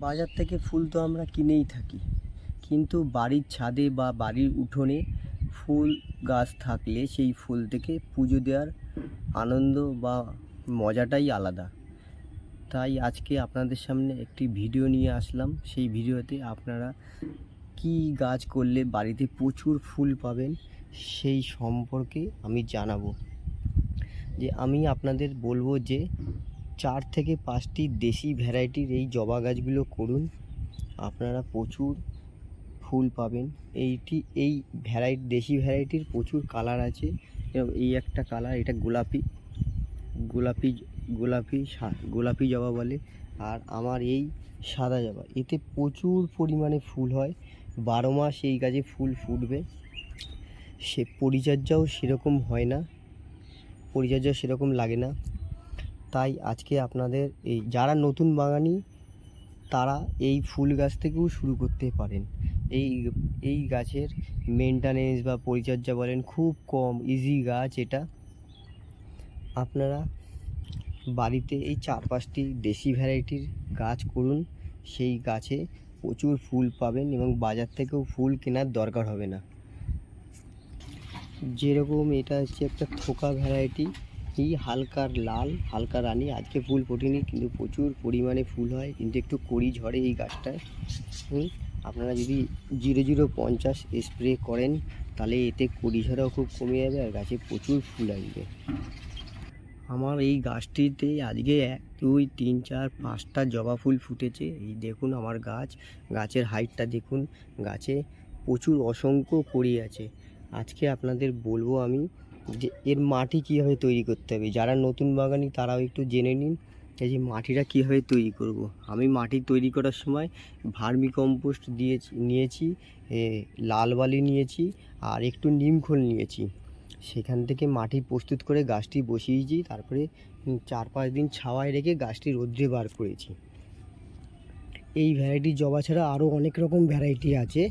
বাজার থেকে ফুল তো আমরা কিনেই থাকি। কিন্তু বাড়ির ছাদে বা বাড়ির উঠোনে ফুল গাছ থাকলে সেই ফুল থেকে পুজো দেওয়ার আনন্দ বা মজাটাই আলাদা। তাই আজকে আপনাদের সামনে একটি ভিডিও নিয়ে আসলাম। সেই ভিডিওতে আপনারা কি গাছ করলে বাড়িতে প্রচুর ফুল পাবেন সেই সম্পর্কে আমি জানাব। যে আমি আপনাদের বলব যে চার থেকে পাঁচটি দেশি ভ্যারাইটির এই জবা গাছগুলো করুন। আপনারা প্রচুর ফুল পাবেন। এইটি, এই ভ্যারাইটি দেশি ভ্যারাইটির প্রচুর কালার আছে। এই একটা কালার, এটা গোলাপি। গোলাপি গোলাপি গোলাপি জবা বলে। আর আমার এই সাদা জবা, এতে প্রচুর পরিমাণে ফুল হয়। বারো মাস এই গাছে ফুল ফুটবে। সে পরিচর্যাও সেরকম হয় না। পরিচর্যা সেরকম লাগে না। তাই আজকে আপনাদের এই যারা নতুন বাগানি, তারা এই ফুল গাছ থেকেও শুরু করতে পারেন। এই এই গাছের মেনটেনেন্স বা পরিচর্যা বলেন, খুব কম ইজি গাছ এটা। আপনারা বাড়িতে এই চার পাঁচটি দেশি ভ্যারাইটির গাছ করুন, সেই গাছে প্রচুর ফুল পাবেন এবং বাজার থেকেও ফুল কেনার দরকার হবে না। যেরকম এটা হচ্ছে একটা থোকা ভ্যারাইটি এই হালকার লাল, হালকা রানী। আজকে ফুল ফোটেনি, কিন্তু প্রচুর পরিমাণে ফুল হয়। কিন্তু একটু কড়ি ঝরে এই গাছটায়। আপনারা যদি জিরো জিরো পঞ্চাশ স্প্রে করেন, তাহলে এতে কড়ি ঝরাও খুব কমে যাবে আর গাছে প্রচুর ফুল আসবে। আমার এই গাছটিতে আজকে এক, দুই, তিন, চার, পাঁচটা জবা ফুল ফুটেছে। এই দেখুন আমার গাছ। গাছের হাইটটা দেখুন। গাছে প্রচুর অসংখ্য কড়ি আছে। আজকে আপনাদের বলব আমি যে এর মাটি কীভাবে তৈরি করতে হবে? যারা নতুন বাগানি তারাও একটু জেনে নিন যে মাটিটা কীভাবে তৈরি করব। আমি মাটি তৈরি করার সময় ভার্মি কম্পোস্ট দিয়েছি, নিয়েছি লাল বালি নিয়েছি আর একটু নিমখোল নিয়েছি। সেখান থেকে মাটি প্রস্তুত করে গাছটি বসিয়েছি, তারপরে চার পাঁচ দিন ছাওয়ায় রেখে গাছটি রোদ্রে বার করেছি। এই ভ্যারাইটি জবা ছাড়া আরও অনেক রকম ভ্যারাইটি আছে।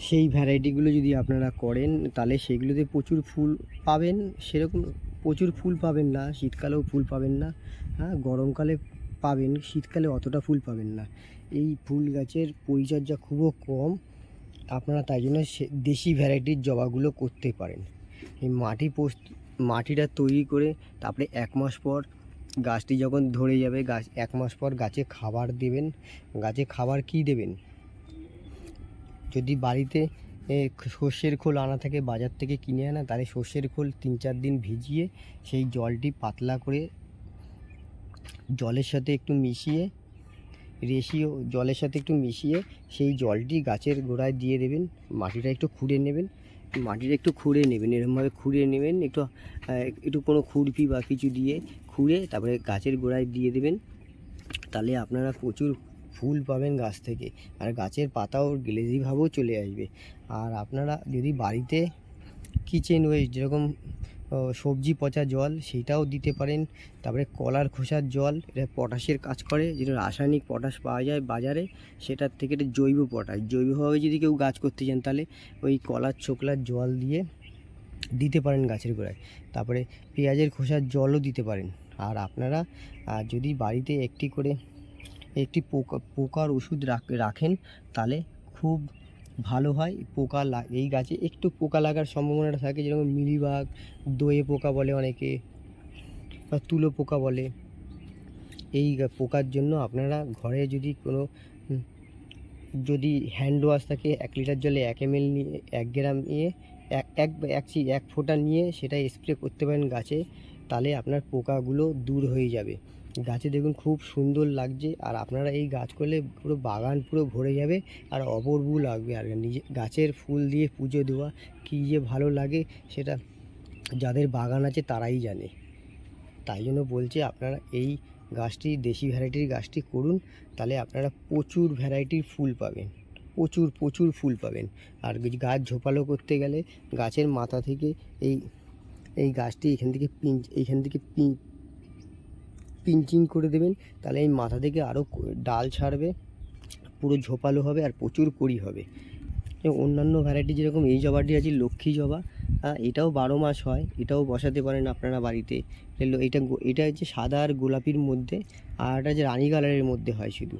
সেই ভ্যারাইটিগুলো যদি আপনারা করেন, তাহলে সেগুলোতে প্রচুর ফুল পাবেন। সেরকম প্রচুর ফুল পাবেন না, শীতকালেও ফুল পাবেন না হ্যাঁ? গরমকালে পাবেন, শীতকালে অতটা ফুল পাবেন না। এই ফুল গাছের পরিচর্যা খুবও কম, আপনারা তাই জন্য দেশি ভ্যারাইটির জবাগুলো করতে পারেন। এই মাটি পোস্ত, মাটিটা তৈরি করে তারপরে এক মাস পর গাছটি যখন ধরে যাবে, গাছ, এক মাস পর গাছে খাবার দেবেন। গাছে খাবার কি দেবেন? যদি বাড়িতে সর্ষের খোল আনা থাকে, বাজার থেকে কিনে আনা, তাহলে সর্ষের খোল তিন চার দিন ভিজিয়ে সেই জলটি পাতলা করে জলের সাথে একটু মিশিয়ে, রেশিও জলের সাথে একটু মিশিয়ে সেই জলটি গাছের গোড়ায় দিয়ে দেবেন, মাটিটা একটু খুঁড়ে নেবেন, মাটিটা একটু খুঁড়ে নেবেন এরকমভাবে খুঁড়ে নেবেন, একটু একটু কোনো খুরপি বা কিছু দিয়ে খুঁড়ে তারপরে গাছের গোড়ায় দিয়ে দেবেন। তাহলে আপনারা প্রচুর ফুল পাবেন গাছ থেকে। আর গাছের পাতাও গ্লেজি ভাবেও চলে আসবে। আর আপনারা যদি বাড়িতে কিচেন ওয়েস্ট যেরকম সবজি পচা জল সেটাও দিতে পারেন। তারপরে কলার খোসার জল, এটা পটাশের কাজ করে। যেটা রাসায়নিক পটাশ পাওয়া যায় বাজারে, সেটার থেকে এটা জৈব পটাশ। জৈবভাবে যদি কেউ গাছ করতে চান, তাহলে ওই কলার ছোকলার জল দিয়ে দিতে পারেন গাছের গোড়ায়। তারপরে পেঁয়াজের খোসার জলও দিতে পারেন। আর আপনারা যদি বাড়িতে একটি করে একটি পোকা, পোকার ওষুধ রাখ- রাখেন, তাহলে খুব ভালো হয়। পোকা এই গাছে একটু পোকা লাগার সম্ভাবনাটা থাকে, যেরকম মিলিবাগ দোয়ে পোকা বলে অনেকে, বা তুলো পোকা বলে। এই পোকার জন্য আপনারা ঘরে যদি কোনো যদি হ্যান্ড ওয়াশ থাকে, এক লিটার জলে এক এম নিয়ে, এক গ্রাম নিয়ে, এক এক চি- এক ফোঁটা নিয়ে সেটা স্প্রে করতে পারেন গাছে, তাহলে আপনার পোকাগুলো দূর হয়ে যাবে। গাছে দেখুন খুব সুন্দর লাগছে, আর আপনারা এই গাছ করলে পুরো বাগান পুরো ভরে যাবে, আর অপূর্ব লাগবে। আর নিজে, গাছের ফুল দিয়ে পুজো দেওয়া, কী যে ভালো লাগে সেটা যাদের বাগান আছে তারাই জানে। তাই জন্য বলছি আপনারা এই গাছটি, দেশি ভ্যারাইটির গাছটি করুন, তাহলে আপনারা প্রচুর ভ্যারাইটির ফুল পাবেন, প্রচুর প্রচুর ফুল পাবেন। আর গাছ ঝোপালো করতে গেলে গাছের মাথা থেকে এই এই গাছটি এখান থেকে পিঞ্চ এইখান থেকে পিঞ্চিং করে দেবেন, তাহলে এই মাথা থেকে আরও ডাল ছাড়বে, পুরো ঝোপালো হবে আর প্রচুর কড়ি হবে। অন্যান্য ভ্যারাইটি যেরকম এই জবাটি আছে, লক্ষ্মী জবা এটাও বারো মাস হয়, এটাও বসাতে পারেন আপনারা বাড়িতে। এটা এটা হচ্ছে সাদা আর গোলাপির মধ্যে, আর এটা যে রানী কালারের মধ্যে হয় শুধু।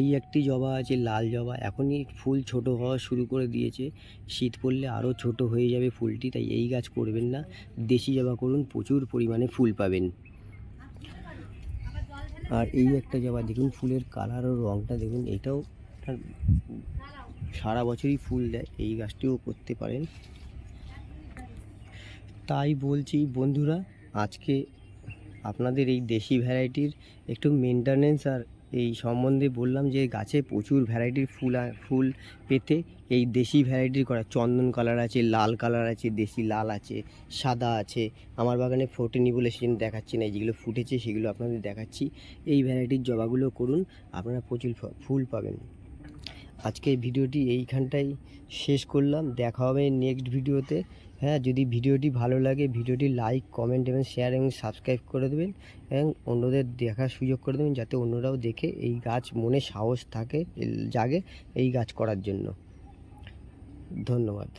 এই একটি জবা আছে, লাল জবা, এখনই ফুল ছোট হওয়া শুরু করে দিয়েছে। শীত পড়লে আরও ছোট হয়ে যাবে ফুলটি, তাই এই গাছ করবেন না। দেশি জবা করুন, প্রচুর পরিমাণে ফুল পাবেন। আর এই একটা জবা দেখুন ফুলের কালার ও রঙটা দেখুন এটাও সারা বছরই ফুল দেয়, এই গাছটিও করতে পারেন। তাই বলছি বন্ধুরা, আজকে আপনাদের এই দেশি ভ্যারাইটির একটু মেনটেনেন্স আর এই সম্বন্ধে বললাম যে গাছে প্রচুর ভ্যারাইটির ফুল ফুল পেতে। এই দেশি ভ্যারাইটির করা, চন্দন কালার আছে, লাল কালার আছে, দেশি লাল আছে, সাদা আছে। আমার বাগানে ফোটেনি বলে সেজন্য দেখাচ্ছি না যেগুলো ফুটেছে সেগুলো আপনাদের দেখাচ্ছি। এই ভ্যারাইটির জবাগুলো করুন, আপনারা প্রচুর ফুল পাবেন। আজকে ভিডিওটি এইখানটাই শেষ করলাম। দেখা হবে নেক্সট ভিডিওতে হ্যাঁ যদি ভিডিওটি ভালো লাগে, ভিডিওটি লাইক কমেন্ট এবং শেয়ার এবং সাবস্ক্রাইব করে দেবেন এবং অন্যদের দেখার সুযোগ করে দেবেন যাতে অন্যরাও দেখে এই গাছ মনে সাহস থাকে, জাগে এই গাছ করার জন্য। ধন্যবাদ।